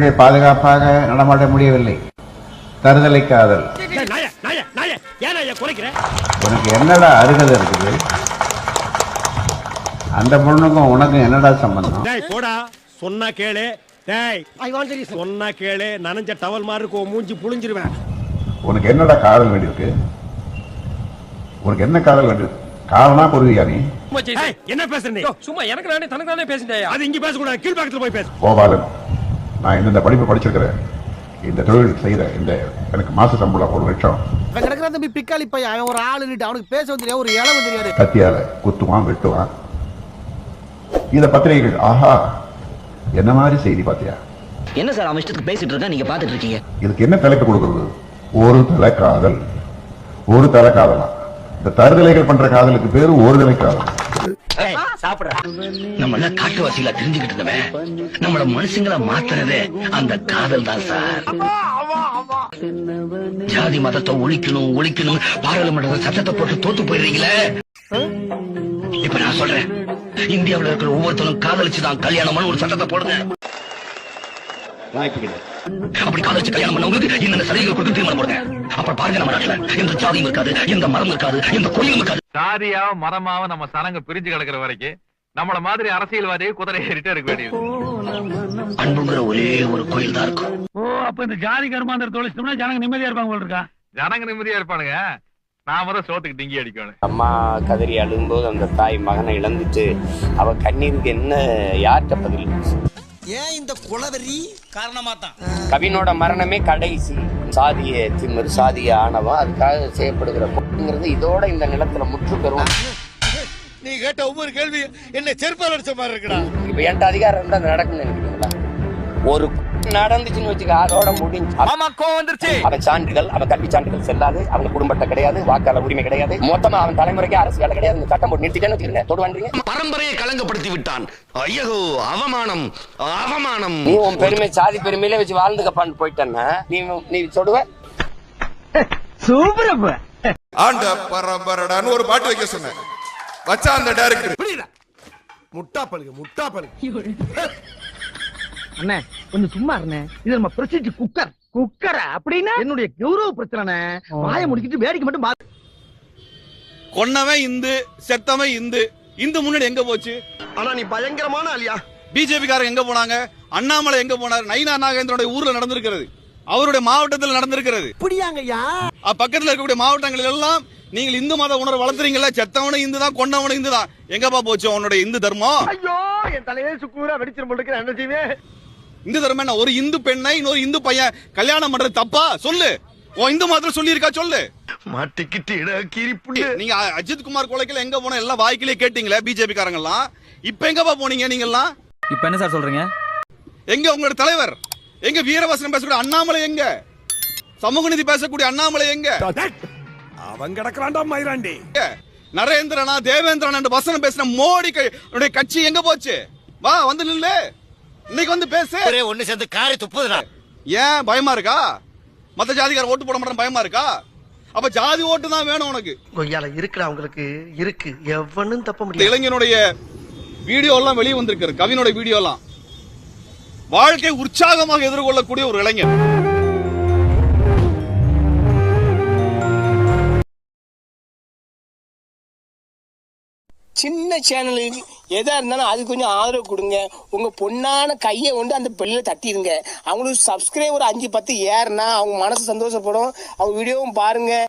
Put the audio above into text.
பாதுகாப்பாக நடமாட முடியவில்லை. தருதலை காதல் உனக்கு என்னடா அருகதை இருக்குது? அந்த பொண்ணுக்கும் உனக்கும் என்னடா சம்பந்தம்? டேய் போடா. சொன்னா கேளு. டேய் ஐ வாண்ட் சொன்னா கேளு. நனைஞ்ச டவல் மாதிரி இருக்கும் மூஞ்சி புளிஞ்சிருவேன் உனக்கு என்னடா காதல் வேண்டியிருக்கு? உனக்கு என்ன காதல் வேண்டியிருக்கு காதலா பொருவியா நீ? என்ன பேசுற நீ? சும்மா எனக்கு நானே தனக்கு நானே பேசிட்டேன். அது இங்க பேசக்கூடாது. கீழ்பாக்கத்துல போய் பேசு. கோபாலன் நான் இந்தந்த படிப்பு படிச்சிருக்கிறேன். இந்த தொழில் செய்கிற இந்த எனக்கு மாச சம்பளம் ஒரு லட்சம். கிடக்குற தம்பி பிக்காளி பையன். அவன் ஒரு ஆளுன்னுட்டு அவனுக்கு பேச தெரியாது ஒரு இளவு தெரியாது. கத்தியால குத்துவான் வெட்டுவான். இத பத்திரிகைகள் ஆஹா என்ன மாதிரி செய்தி பாத்தியா? என்ன சார் அவன் இஷ்டத்துக்கு பேசிட்டு இருக்கா நீங்க பாத்துட்டு இருக்கீங்க? இதுக்கு என்ன தலைப்பு கொடுக்கிறது? ஒரு தலை காதல். ஒரு தலை காதலா? இந்த தருதலைகள் பண்ற காதலுக்கு பேரு ஒரு தலை காதல். நம்ம எல்லாம் காட்டுவாசிகளா தெரிஞ்சுக்கிட்டு இருந்தவன். நம்மள மனுஷங்களா மாத்துறதே அந்த காதல் தான் சார். ஜாதி மதத்தை ஒழிக்கணும் ஒழிக்கணும் பாராளுமன்ற சட்டத்தை போட்டு தோத்து போயிடுறீங்களே? இப்ப நான் சொல்றேன். இந்தியாவுல இருக்கிற ஒவ்வொருத்தரும் காதலிச்சு தான் கல்யாணம் ஒரு சட்டத்தை போடுங்க. அப்படி காதலிச்சு கல்யாணம் பண்ணவங்களுக்கு இந்த சலுகைகள் கொடுத்து திருமணம் போடுங்க. அப்புறம் பாருங்க நம்ம நாட்டுல எந்த ஜாதியும் இருக்காது எந்த மரம் இருக்காது எந்த கோயிலும் இருக்காது. சாதியாவும் மரமாவும் நம்ம சனங்க பிரிஞ்சு கிடக்குற வரைக்கும் நம்மள மாதிரி அரசியல்வாதியை குதிரை ஏறிட்டே இருக்க வேண்டியது. அன்புங்கிற ஒரே ஒரு கோயில் தான் இருக்கும். ஓ அப்ப இந்த ஜாதி கருமாந்திர தொழிச்சோம்னா ஜனங்க நிம்மதியா இருப்பாங்க போல இருக்கா? ஜனங்க நிம்மதியா இருப்பானுங்க. நாம தான் சோத்துக்கு டிங்கி அடிக்கணும். அம்மா கதறி அழும்போது அந்த தாய் மகனை இழந்துட்டு அவ கண்ணீருக்கு என்ன யார்கிட்ட பதில்? ஏன் இந்த குளவெறி? காரணமா தான் கவினோட மரணமே கடைசி. சாதிய திமிர் சாதிய ஆணவம். அதுக்காக செய்யப்படுகிற பொண்ணுங்கிறது இதோட இந்த நிலத்துல முற்று பெறும் நீ கேட்ட ஒவ்வொரு கேள்வி என்ன செருப்பால் அடிச்ச மாதிரி இருக்குடா. இப்ப என்கிட்ட அதிகாரம் இருந்தா அது நடக்கும்னு நினைக்கிறீங்களா? ஒரு நடந்துச்சுன்னு வச்சுக்க அதோட முடிஞ்சு. ஆமா கோவம் வந்துருச்சு. அவன் சான்றிதழ் அவன் கல்வி சான்றிதழ் செல்லாது அவன் குடும்பத்தை கிடையாது வாக்காளர் உரிமை கிடையாது. மொத்தமா அவன் தலைமுறைக்கு அரசு வேலை கிடையாது. இந்த சட்டம் போட்டு நிறுத்திட்டேன்னு வச்சுக்கோங்க தொடுவான்றீங்க. பரம்பரையை களங்கப்படுத்தி விட்டான். ஐயோ அவமானம் அவமானம். நீ உன் பெருமை சாதி பெருமையிலே வச்சு வாழ்ந்துக்கப்பான்னு போயிட்டேன்னா நீ நீ சொல்லுவ ஆண்ட பரம்பரடான்னு ஒரு பாட்டு வைக்க சொன்னேன். வச்சா அந்த டைரக்டர் முட்டா பழுகு முட்டா பழுகு அண்ணே கொஞ்சம் சும்மா இருண்ணே. இது நம்ம பிரசித்தி குக்கர் குக்கரா அப்படின்னா? என்னுடைய கௌரவ பிரச்சனை வாய முடிக்கிட்டு வேடிக்கை மட்டும் பாத்து கொன்னவன் இந்து செத்தவன் இந்து. இந்து முன்னாடி எங்க போச்சு? ஆனா நீ பயங்கரமான ஆளியா? பிஜேபி காரங்க எங்க போனாங்க? அண்ணாமலை எங்க போனார்? நயினா நாகேந்திரோட ஊர்ல நடந்திருக்கிறது. அவருடைய மாவட்டத்தில் நடந்திருக்கிறது. இப்படியாங்கய்யா அ, பக்கத்துல இருக்கக்கூடிய மாவட்டங்களில் எல்லாம் நீங்கள் இந்து மத உணர்வு வளர்த்துறீங்களா செத்தவனும் இந்து தான் கொண்டவனும் இந்து தான் எங்கப்பா போச்சு உன்னுடைய இந்து தர்மம்? ஐயோ என் தலையே சுக்கூரா வெடிச்சிரு போட்டு என்ன செய்வேன் இந்து தர்மம் என்ன ஒரு இந்து பெண்ணை இன்னொரு இந்து பையன் கல்யாணம் பண்றது தப்பா? சொல்லு. உன் இந்து மதத்துல சொல்லி. இருக்கா சொல்லு மாட்டிக்கிட்டு நீங்க அஜித் குமார் கொலைக்கல எங்க போன எல்லாம் வாய்க்கிலே கேட்டீங்களே பிஜேபி காரங்க எல்லாம் இப்ப எங்கப்பா போனீங்க நீங்க எல்லாம் இப்ப என்ன சார் சொல்றீங்க? எங்க உங்களோட தலைவர்? எங்க வீரவசனம் பேசக்கூடிய அண்ணாமலை எங்க? சமூக நீதி பேசக்கூடிய அண்ணாமலை எங்க? அவன் கிடக்குறான்டா மயிராண்டி நரேந்திரனா தேவேந்திரனா வசனம் பேசின மோடி கட்சி எங்க போச்சு? வா வந்து நில்லு. இன்னைக்கு வந்து பேசு. ஒண்ணு சேர்ந்து காரி துப்புதுடா. ஏன் பயமா இருக்கா? மத்த ஜாதிக்கார ஓட்டு போட மாட்டேன் பயமா இருக்கா? அப்ப ஜாதி ஓட்டு தான் வேணும் உனக்கு. கொய்யால இருக்குடா உங்களுக்கு இருக்கு. எவனும் தப்ப முடியல இளைஞனுடைய வீடியோ எல்லாம் வெளியே வந்திருக்காரு கவினோட வீடியோ எல்லாம். வாழ்க்கை உற்சாகமாக எதிர்கொள்ளக்கூடிய ஒரு இளைஞன். சின்ன சேனலுக்கு எதாக இருந்தாலும் அது கொஞ்சம் ஆதரவு கொடுங்க. உங்கள் பொண்ணான கையை கொண்டு அந்த பெல்லில தட்டிடுங்க அவங்களுக்கு சப்ஸ்கிரைபர் அஞ்சு பத்து ஏறுனா அவங்க மனசு சந்தோஷப்படும். அவங்க வீடியோவும் பாருங்கள்